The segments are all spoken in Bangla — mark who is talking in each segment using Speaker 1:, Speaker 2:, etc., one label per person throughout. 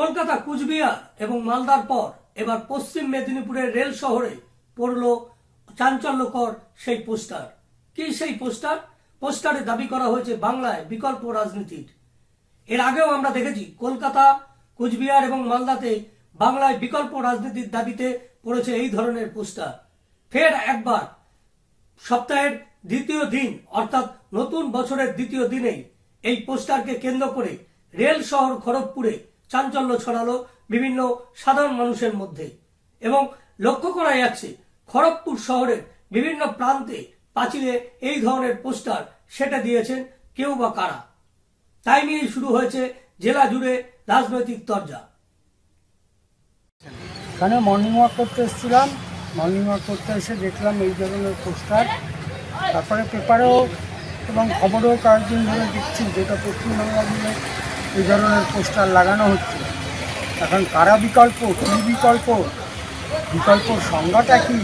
Speaker 1: কলকাতা, কুচবিহার এবং মালদার পর এবার পশ্চিম মেদিনীপুরের রেল শহরে পড়ল চাঞ্চল্যকর সেই পোস্টার। কি সেই পোস্টার? পোস্টারে দাবি করা হয়েছে বাংলায় বিকল্প রাজনীতির। এর আগেও আমরা দেখেছি, কলকাতা, কুচবিহার এবং মালদাতে বাংলায় বিকল্প রাজনীতির দাবিতে পড়েছে এই ধরনের পোস্টার। ফের একবার সপ্তাহের দ্বিতীয় দিন, অর্থাৎ নতুন বছরের দ্বিতীয় দিনেই এই পোস্টারকে কেন্দ্র করে রেল শহর খড়গপুরে চাঞ্চল্য ছড়ালো বিভিন্ন সাধারণ মানুষের মধ্যে। এবং লক্ষ্য করা যাচ্ছে, খড়গপুর শহরের বিভিন্ন প্রান্তে পাঁচিলে এই ধরনের পোস্টার সেটা দিয়েছেন কেউ বা কারা। তাই নিয়েই শুরু হয়েছে জেলা জুড়ে রাজনৈতিক তরজা।
Speaker 2: এখানে মর্নিং ওয়াক করতে এসেছিলাম। মর্নিং ওয়াক করতে এসে দেখলাম এই ধরনের পোস্টার। তারপরে পেপারেও এবং খবরেও কয়েকদিন ধরে দেখছি, যেটা পশ্চিমবাংলা এই ধরনের পোস্টার লাগানো হচ্ছে। এখন কারা বিকল্প কী বিকল্প? বিকল্প সংজ্ঞাটা কি?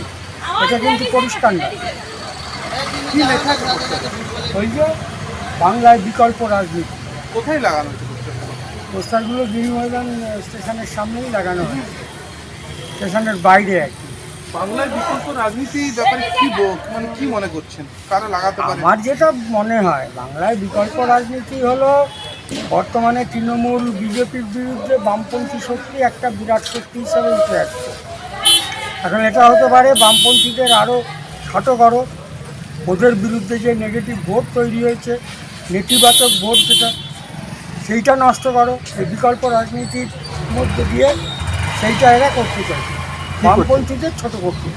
Speaker 2: এটা কিন্তু পরিষ্কার না।
Speaker 3: কি লেখা
Speaker 2: ওই যে বাংলায় বিকল্প রাজনীতি।
Speaker 3: কোথায় লাগানো হচ্ছে?
Speaker 2: পোস্টারগুলো? গিরি ময়দান স্টেশনের সামনেই লাগানো হয় স্টেশনের বাইরে আর কি।
Speaker 3: বাংলায় বিকল্প রাজনীতি ব্যাপারে কি মানে কি মনে করছেন? কারা লাগাতে পারে?
Speaker 2: আমার যেটা মনে হয় বাংলায় বিকল্প রাজনীতি হলো বর্তমানে তৃণমূল বিজেপির বিরুদ্ধে বামপন্থী শক্তি একটা বিরাট শক্তি হিসেবে উঠে আসছে। এখন এটা হতে পারে বামপন্থীদের আরও ছোটো করো ওদের বিরুদ্ধে যে নেগেটিভ ভোট তৈরি হয়েছে নেতিবাচক ভোট যেটা সেইটা নষ্ট করো এই বিকল্প রাজনীতির মধ্যে দিয়ে সেইটা এরা করতে চাইছে। বামপন্থীদের ছোট করতে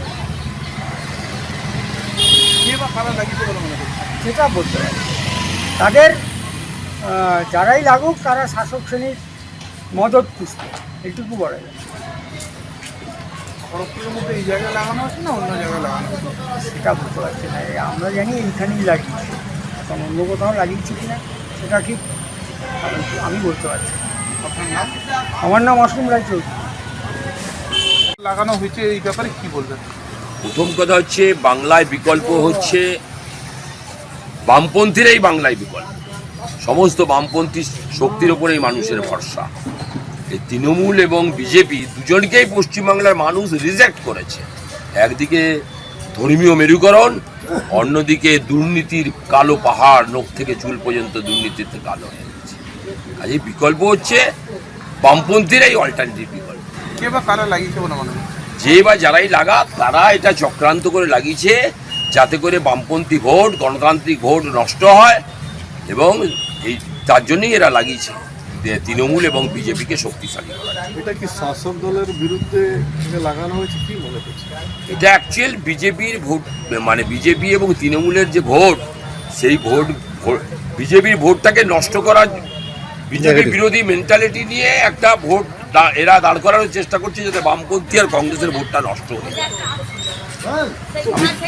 Speaker 2: সেটা বলতে পারে তাদের যারাই লাগুক তারা শাসক শ্রেণির মদত পুষবে। এইটুকু বলা যায়।
Speaker 3: খড়গপুরের মধ্যে এই জায়গায় লাগানো হচ্ছে না অন্য জায়গায় লাগানো
Speaker 2: সেটা বলতে পারছি না। আমরা জানি এইখানেই লাগিয়েছি। এখন অন্য কোথাও লাগিয়েছি কিনা সেটা ঠিক আমি- বলতে পারছি না।
Speaker 3: আপনার নাম?
Speaker 2: আমার নাম অসীম রায়চৌধুরী
Speaker 3: লাগানো হয়েছে এই ব্যাপারে কি বলবেন?
Speaker 4: প্রথম কথা হচ্ছে বাংলায় বিকল্প হচ্ছে বামপন্থীরাই বাংলায় বিকল্প। সমস্ত বামপন্থী শক্তির ওপরেই মানুষের ভরসা। এই তৃণমূল এবং বিজেপি দুজনকেই পশ্চিমবাংলার মানুষ রিজেক্ট করেছে। একদিকে ধর্মীয় মেরুকরণ অন্যদিকে দুর্নীতির কালো পাহাড় নখ থেকে চুল পর্যন্ত দুর্নীতিতে কালো হয়ে গেছে। কাজে বিকল্প হচ্ছে বামপন্থীরাই অল্টারনেটিভ বিকল্প।
Speaker 3: কে বা কারা লাগিয়েছে
Speaker 4: যে বা যারাই লাগাক তারা এটা চক্রান্ত করে লাগিয়েছে যাতে করে বামপন্থী ভোট গণতান্ত্রিক ভোট নষ্ট হয়। এবং এই তার জন্যই এরা লাগিয়েছে তৃণমূল এবং বিজেপিকে শক্তিশালী করা
Speaker 5: এটা কি শাসক দলের বিরুদ্ধে এটা লাগানো হয়েছে? কি মনে করছে
Speaker 4: এটা অ্যাকচুয়াল বিজেপির ভোট মানে বিজেপি এবং তৃণমূলের যে ভোট সেই ভোট বিজেপির ভোটটাকে নষ্ট করার বিজেপির বিরোধী মেন্টালিটি নিয়ে একটা ভোট এরা দাঁড় করানোর চেষ্টা করছে যাতে বামপন্থী আর কংগ্রেসের ভোটটা নষ্ট হয়ে যায়।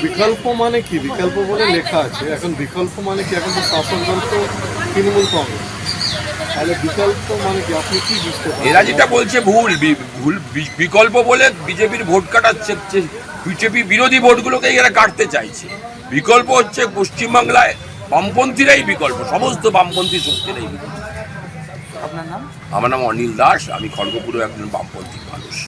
Speaker 5: বিকল্প মানে কি? বিকল্প বলে লেখা আছে। এখন বিকল্প মানে কি? এখন তো শাসক দল তো তৃণমূল কংগ্রেস। তাহলে বিকল্প মানে কি? আপনি কি বুঝতে
Speaker 4: এরা যেটা বলছে ভুল ভুল বিকল্প বলে বিজেপির ভোট কাটাচ্ছে বিজেপি বিরোধী ভোটগুলোকে এরা কাটতে চাইছে। বিকল্প হচ্ছে পশ্চিমবাংলায় বামপন্থীরাই বিকল্প সমস্ত বামপন্থী শক্তিরাই বিকল্প।
Speaker 3: আপনার নাম?
Speaker 4: আমার নাম অনিল দাস আমি খড়গপুরে একজন বামপন্থী মানুষ।